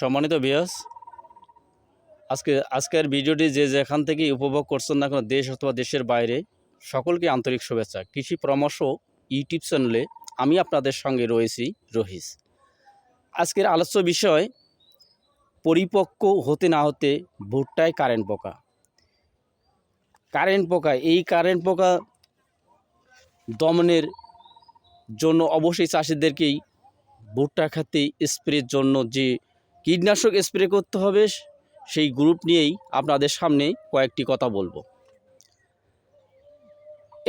সম্মানিত বিয়াস আজকে, আজকের ভিডিওটি যে যেখান থেকে উপভোগ করছেন না কেন, দেশ অথবা দেশের বাইরে, সকলকে আন্তরিক শুভেচ্ছা। কৃষি পরামর্শ, ইউটিউব চ্যানেলে আমি আপনাদের সঙ্গে রয়েছি রহিস। আজকের আলোচ্য বিষয়, পরিপক্ক হতে না হতে ভুট্টায় কারেন্ট পোকা। কারেন্ট পোকা, এই কারেন্ট পোকা দমনের জন্য অবশ্যই চাষিদেরকেই ভুট্টা খাতে স্প্রের জন্য যে কীটনাশক স্প্রে করতে হবে, সেই গ্রুপ নিয়েই আপনাদের সামনে কয়েকটি কথা বলব।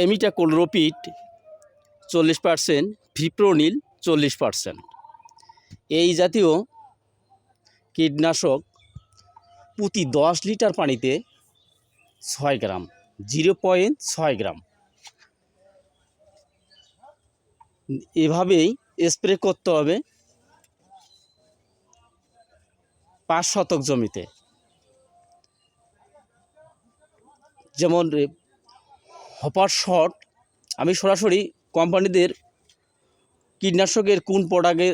এমিটা কোলরোপিট চল্লিশ পার্সেন্ট ভিপ্রোনিল চল্লিশ পার্সেন্ট। এই জাতীয় কীটনাশক প্রতি দশ লিটার পানিতে ছয় গ্রাম, জিরো পয়েন্ট ছয় গ্রাম। এভাবেই স্প্রে করতে হবে। পাঁচ শতক জমিতে। যেমন হপার শট, আমি সরাসরি কোম্পানিদের কীটনাশকের কোন প্রোডাক্টে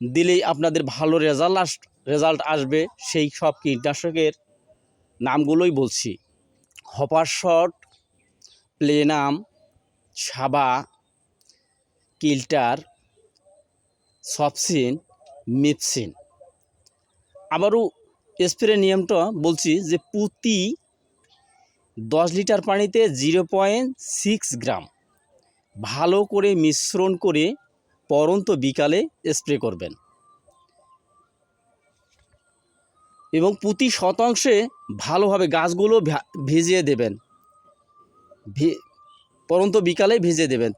দিলেই আপনাদের ভালো রেজাল্ট আস রেজাল্ট আসবে, সেই সব কীটনাশকের নামগুলোই বলছি। হপার শট, প্লেনাম, সাবা, কিল্টার, সফসিন মিপসিন আবারও স্প্রে নিয়মটা বলছি যে প্রতি দশ লিটার পানিতে জিরো পয়েন্ট সিক্স গ্রাম ভালো করে মিশ্রণ করে পরন্ত বিকালে স্প্রে করবেন। এবং প্রতি শতাংশে ভালোভাবে গাছগুলো ভিজিয়ে দেবেন। পরন্ত বিকালে ভিজিয়ে দেবেন।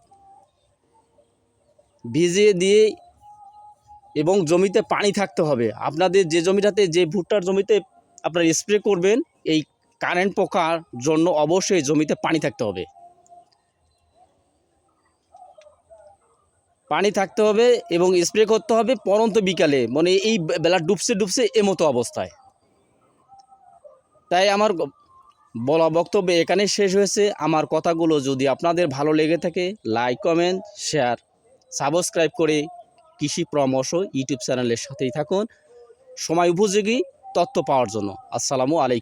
ভিজিয়ে দিয়ে এবং জমিতে পানি থাকতে হবে। আপনাদের যে জমিটাতে, যে ভুট্টার জমিতে আপনারা স্প্রে করবেন, এই কারেন্ট পোকার জন্য অবশ্যই জমিতে পানি থাকতে হবে। পানি থাকতে হবে এবং স্প্রে করতে হবে পরন্ত বিকালে মানে এই বেলা ডুবছে ডুবছে এমতো অবস্থায়। তাই আমার বলা বক্তব্য এখানে শেষ হয়েছে। আমার কথাগুলো যদি আপনাদের ভালো লেগে থাকে লাইক কমেন্ট শেয়ার সাবস্ক্রাইব করে কৃষি পরামর্শ ইউটিউব চ্যানেলের সাথেই থাকুন। সময় উপযোগী তথ্য পাওয়ার জন্য। আসসালামু আলাইকুম।